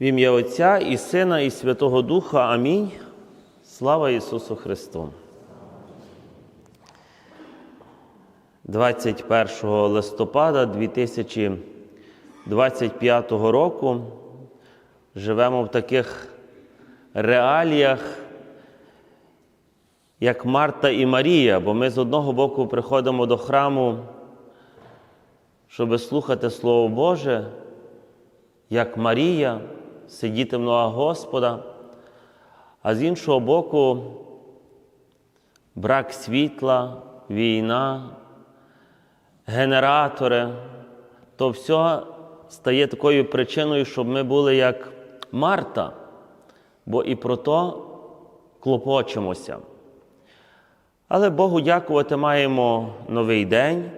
В ім'я Отця і Сина, і Святого Духа. Амінь. Слава Ісусу Христу. 21 листопада 2025 року живемо в таких реаліях, як Марта і Марія, бо ми з одного боку приходимо до храму, щоб слухати Слово Боже, як Марія, сидіти в ногах Господа, а з іншого боку, брак світла, війна, генератори, то все стає такою причиною, щоб ми були як Марта, бо і про то клопочемося. Але Богу дякувати маємо новий день.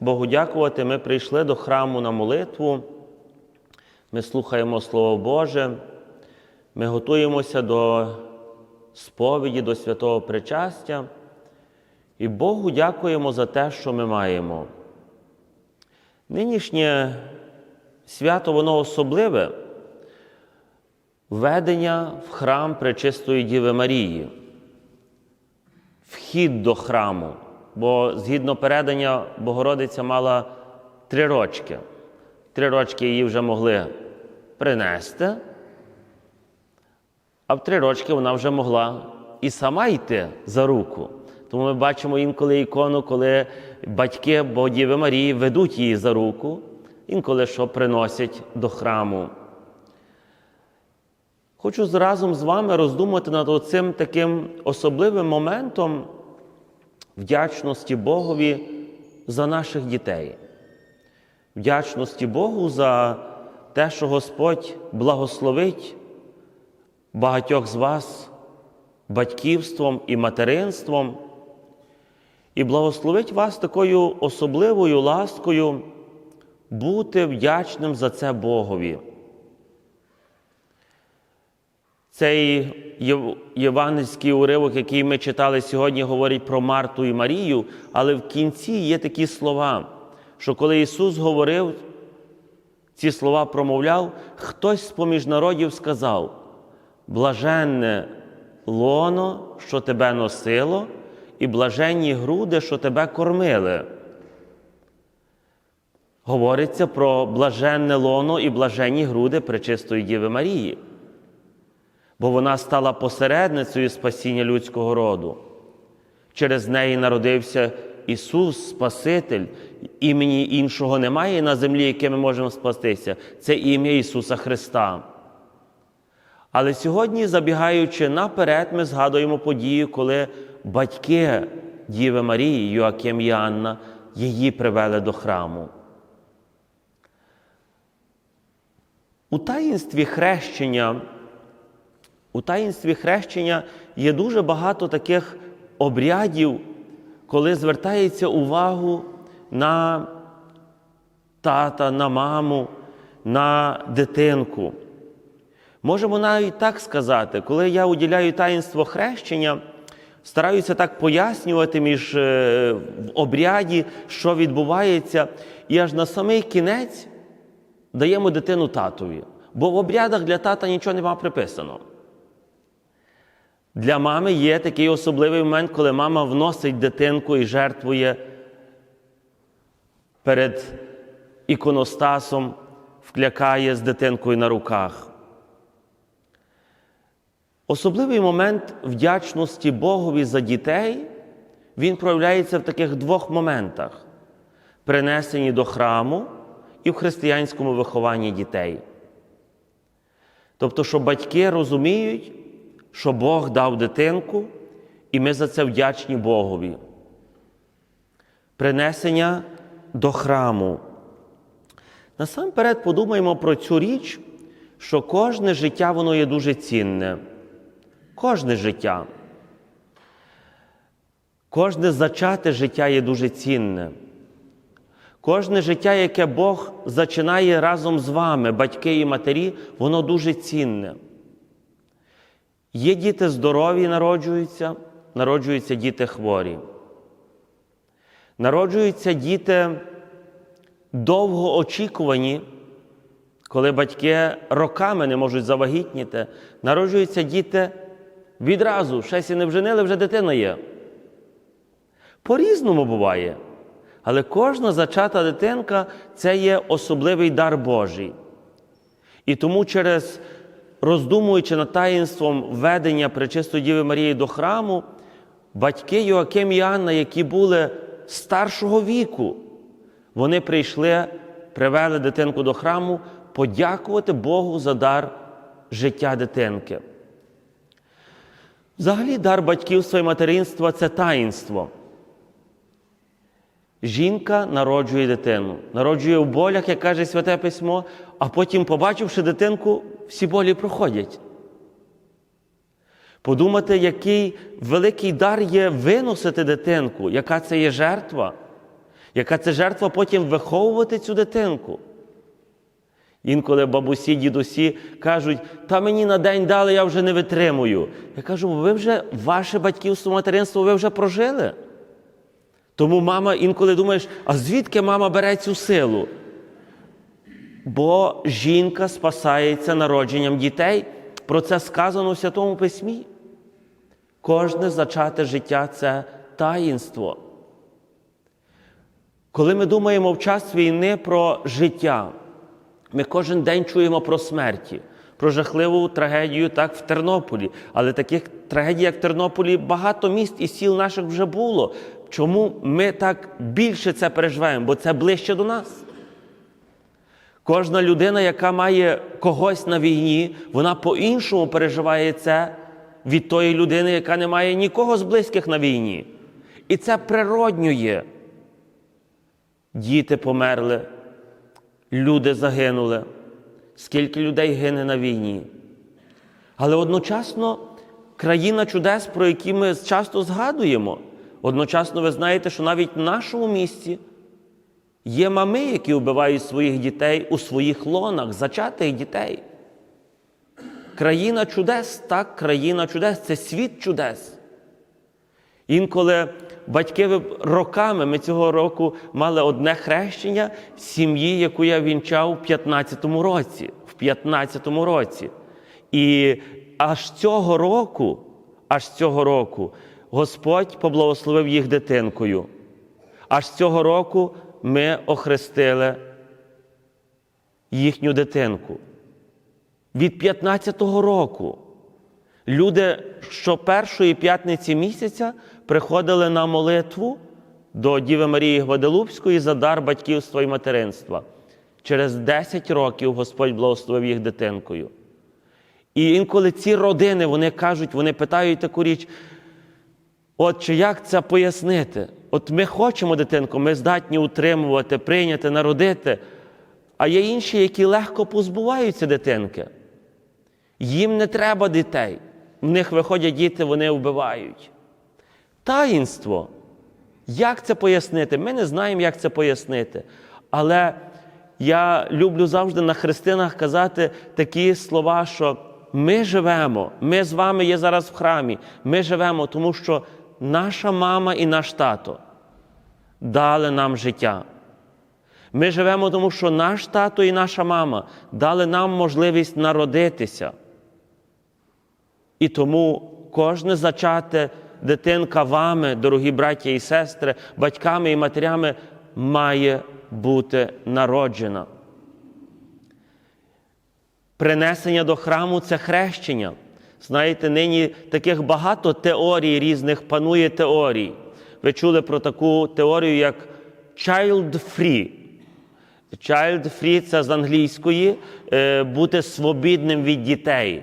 Богу дякувати, ми прийшли до храму на молитву. Ми слухаємо Слово Боже, ми готуємося до сповіді, до святого причастя. І Богу дякуємо за те, що ми маємо. Нинішнє свято, воно особливе введення в храм Пречистої Діви Марії, вхід до храму, бо згідно передання Богородиця мала три рочки. Три рочки її вже могли принести, а в три рочки вона вже могла і сама йти за руку. Тому ми бачимо інколи ікону, коли батьки Богдіви Марії ведуть її за руку, інколи що приносять до храму. Хочу разом з вами роздумати над цим таким особливим моментом вдячності Богові за наших дітей, вдячності Богу за те, що Господь благословить багатьох з вас батьківством і материнством, і благословить вас такою особливою ласкою бути вдячним за це Богові. Цей євангельський уривок, який ми читали сьогодні, говорить про Марту і Марію, але в кінці є такі слова, що коли Ісус говорив, ці слова промовляв, хтось з поміж народів сказав: блаженне лоно, що тебе носило, і блаженні груди, що тебе кормили. Говориться про блаженне лоно і блаженні груди Пречистої Діви Марії бо вона стала посередницею спасіння людського роду. Через неї народився Ісус, Спаситель, імені іншого немає на землі, яке ми можемо спастися. Це ім'я Ісуса Христа. Але сьогодні, забігаючи наперед, ми згадуємо подію, коли батьки Діви Марії, Йоаким і Анна, її привели до храму. У таїнстві хрещення у таїнстві хрещення є дуже багато таких обрядів, коли звертається увагу на тата, на маму, на дитинку. Можемо навіть так сказати, коли я уділяю таїнство хрещення, стараюся так пояснювати між в обряді, що відбувається, і аж на самий кінець даємо дитину татові. Бо в обрядах для тата нічого нема приписано. Для мами є такий особливий момент, коли мама вносить дитинку і жертвує перед іконостасом, вклякає з дитинкою на руках. Особливий момент вдячності Богові за дітей, він проявляється в таких двох моментах: принесенні до храму і в християнському вихованні дітей. Тобто, що батьки розуміють, що Бог дав дитинку, і ми за це вдячні Богові. Принесення до храму. Насамперед подумаємо про цю річ, що кожне життя воно є дуже цінне. Кожне життя. Кожне зачате життя є дуже цінне. Кожне життя, яке Бог зачинає разом з вами, батьки і матері, воно дуже цінне. Є діти здорові, народжуються, народжуються діти хворі. Народжуються діти довго очікувані, коли батьки роками не можуть завагітніти, народжуються діти відразу, щось і не вженили, вже дитина є. По-різному буває. Але кожна зачата дитинка це є особливий дар Божий. І тому через роздумуючи над таїнством введення Пречистої Діви Марії до храму, батьки Йоаким і Анна, які були старшого віку, вони прийшли, привели дитинку до храму подякувати Богу за дар життя дитинки. Взагалі, дар батьківства і материнства це таїнство. Жінка народжує дитину, народжує в болях, як каже Святе Письмо, а потім, побачивши дитинку, всі болі проходять. Подумати, який великий дар є виносити дитинку, яка це є жертва, яка це жертва потім виховувати цю дитинку. Інколи бабусі, дідусі кажуть, та мені на день дали, я вже не витримую. Я кажу, ви вже ваше батьківство, материнство ви вже прожили. Тому мама інколи думаєш, а звідки мама бере цю силу? Бо жінка спасається народженням дітей. Про це сказано в Святому Письмі. Кожне зачате життя це таїнство. Коли ми думаємо в час війни про життя, ми кожен день чуємо про смерті, про жахливу трагедію так в Тернополі. Але таких трагедій, як в Тернополі, багато міст і сіл наших вже було. Чому ми так більше це переживаємо? Бо це ближче до нас. Кожна людина, яка має когось на війні, вона по-іншому переживає це від тої людини, яка не має нікого з близьких на війні. І це природньо є. Діти померли, люди загинули, скільки людей гине на війні. Але одночасно країна чудес, про які ми часто згадуємо. Одночасно ви знаєте, що навіть в нашому місті є мами, які вбивають своїх дітей у своїх лонах, зачатих дітей. Країна чудес, так, країна чудес це світ чудес. Інколи батьки роками ми цього року мали одне хрещення сім'ї, яку я вінчав в 15-му році. В 15-му році. І аж цього року, аж цього року, Господь поблагословив їх дитинкою. Аж цього року ми охрестили їхню дитинку. Від 15-го року люди що першої п'ятниці місяця приходили на молитву до Діви Марії Гваделупської за дар батьківства і материнства. Через 10 років Господь благословив їх дитинкою. І інколи ці родини вони кажуть, вони питають таку річ, от чи як це пояснити? От ми хочемо дитинку, ми здатні утримувати, прийняти, народити, а є інші, які легко позбуваються дитинки. Їм не треба дітей. В них виходять діти, вони вбивають. Таїнство. Як це пояснити? Ми не знаємо, як це пояснити. Але я люблю завжди на хрестинах казати такі слова, що ми живемо, ми з вами є зараз в храмі. Ми живемо, тому що наша мама і наш тато дали нам життя. Ми живемо, тому що наш тато і наша мама дали нам можливість народитися. І тому кожне зачате дитинка вами, дорогі браття і сестри, батьками і матерями, має бути народжена. Принесення до храму це хрещення. Знаєте, нині таких багато теорій різних панує теорій. Ви чули про таку теорію, як child free. Child free це з англійської е, бути свобідним від дітей.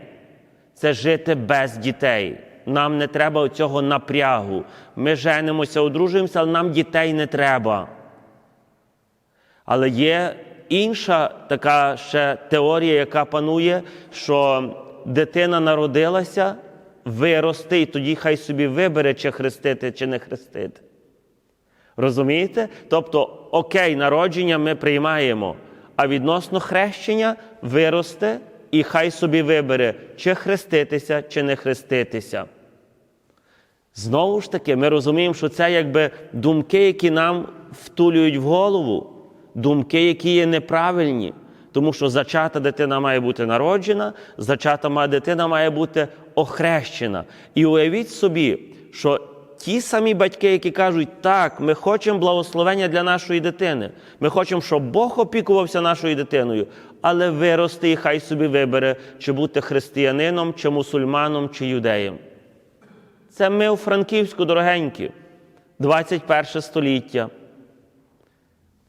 Це жити без дітей. Нам не треба цього напрягу. Ми женимося, одружуємося, але нам дітей не треба. Але є інша така ще теорія, яка панує, що дитина народилася, виросте, і тоді хай собі вибере, чи хрестити, чи не хрестити. Розумієте? Тобто, окей, народження ми приймаємо, а відносно хрещення виросте і хай собі вибере, чи хреститися, чи не хреститися. Знову ж таки, ми розуміємо, що це якби думки, які нам втулюють в голову, думки, які є неправильні. Тому що зачата дитина має бути народжена, зачата дитина має бути охрещена. І уявіть собі, що ті самі батьки, які кажуть, так, ми хочемо благословення для нашої дитини, ми хочемо, щоб Бог опікувався нашою дитиною, але вирости і хай собі вибере, чи бути християнином, чи мусульманом, чи юдеєм. Це ми у Франківську, дорогенькі, 21 століття.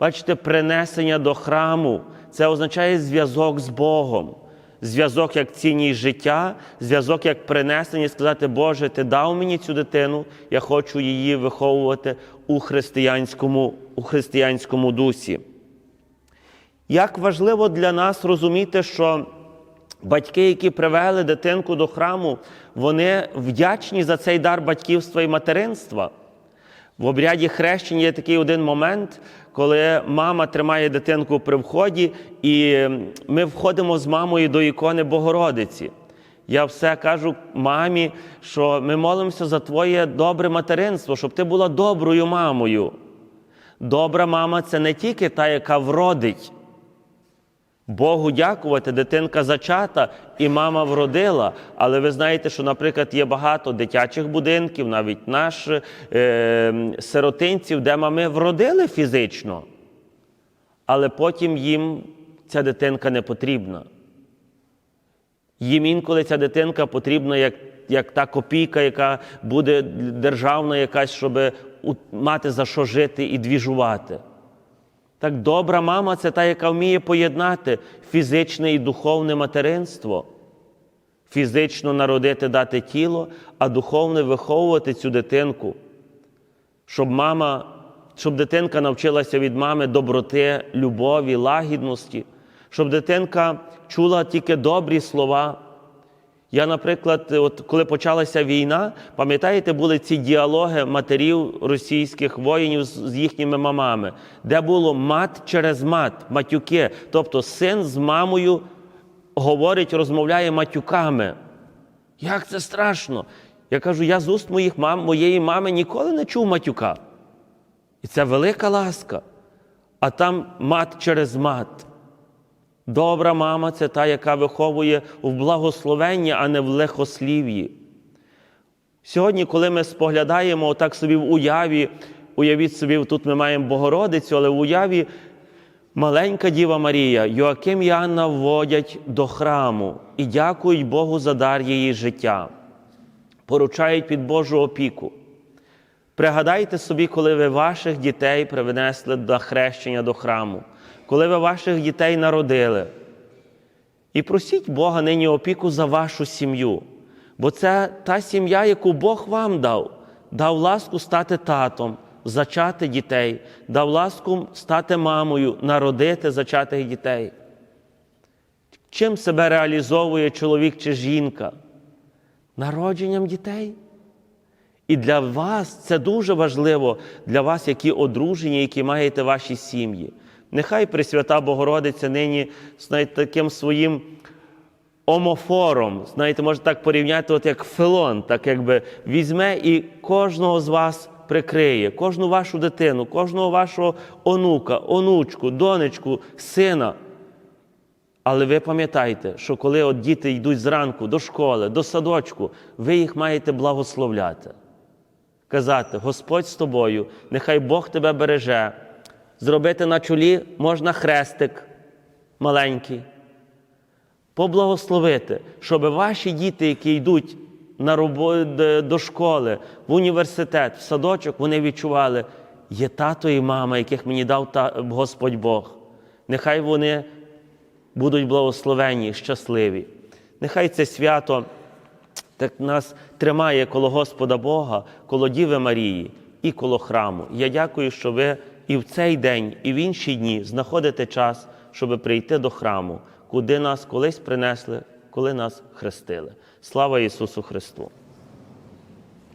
Бачите, принесення до храму це означає зв'язок з Богом. Зв'язок як цінність життя, зв'язок як принесення, сказати, Боже, Ти дав мені цю дитину, я хочу її виховувати у християнському, у християнському дусі. Як важливо для нас розуміти, що батьки, які привели дитинку до храму, вони вдячні за цей дар батьківства і материнства. В обряді хрещення є такий один момент, коли мама тримає дитинку при вході, і ми входимо з мамою до ікони Богородиці. Я все кажу мамі, що ми молимося за твоє добре материнство, щоб ти була доброю мамою. Добра мама це не тільки та, яка вродить. Богу дякувати, дитинка зачата і мама вродила. Але ви знаєте, що, наприклад, є багато дитячих будинків, навіть наш е, сиротинців, де мами вродили фізично, але потім їм ця дитинка не потрібна. Їм інколи ця дитинка потрібна як, як та копійка, яка буде державна, якась, щоб мати за що жити і двіжувати. Так добра мама це та, яка вміє поєднати фізичне і духовне материнство, фізично народити, дати тіло, а духовне виховувати цю дитинку, щоб мама, щоб дитинка навчилася від мами доброти, любові, лагідності, щоб дитинка чула тільки добрі слова. Я, наприклад, от коли почалася війна, пам'ятаєте, були ці діалоги матерів російських воїнів з їхніми мамами, де було мат через мат, матюки. Тобто син з мамою говорить, розмовляє матюками. Як це страшно? Я кажу, я з уст моїх мам, моєї мами ніколи не чув матюка. І це велика ласка. А там мат через мат. Добра мама це та, яка виховує в благословенні, а не в лихослів'ї. Сьогодні, коли ми споглядаємо отак собі в уяві, уявіть собі, тут ми маємо Богородицю, але в уяві маленька Діва Марія, Йоаким і Анна вводять до храму і дякують Богу за дар її життя, поручають під Божу опіку. Пригадайте собі, коли ви ваших дітей привнесли до хрещення до храму, коли ви ваших дітей народили. І просіть Бога нині опіку за вашу сім'ю. Бо це та сім'я, яку Бог вам дав, дав ласку стати татом, зачати дітей, дав ласку стати мамою, народити зачатих дітей. Чим себе реалізовує чоловік чи жінка? Народженням дітей. І для вас це дуже важливо, для вас, які одружені, які маєте ваші сім'ї. Нехай Пресвята Богородиця нині знаєте, таким своїм омофором, знаєте, можна так порівняти, от як фелон, так якби візьме і кожного з вас прикриє, кожну вашу дитину, кожного вашого онука, онучку, донечку, сина. Але ви пам'ятайте, що коли от діти йдуть зранку до школи, до садочку, ви їх маєте благословляти. Казати, Господь з тобою, нехай Бог тебе береже. Зробити на чолі можна хрестик маленький. Поблагословити, щоб ваші діти, які йдуть на робо... до школи, в університет, в садочок, вони відчували, є тато і мама, яких мені дав та... Господь Бог. Нехай вони будуть благословені, щасливі. Нехай це свято так нас тримає коло Господа Бога, коло Діви Марії і коло храму. Я дякую, що ви і в цей день, і в інші дні знаходити час, щоб прийти до храму, куди нас колись принесли, коли нас хрестили. Слава Ісусу Христу!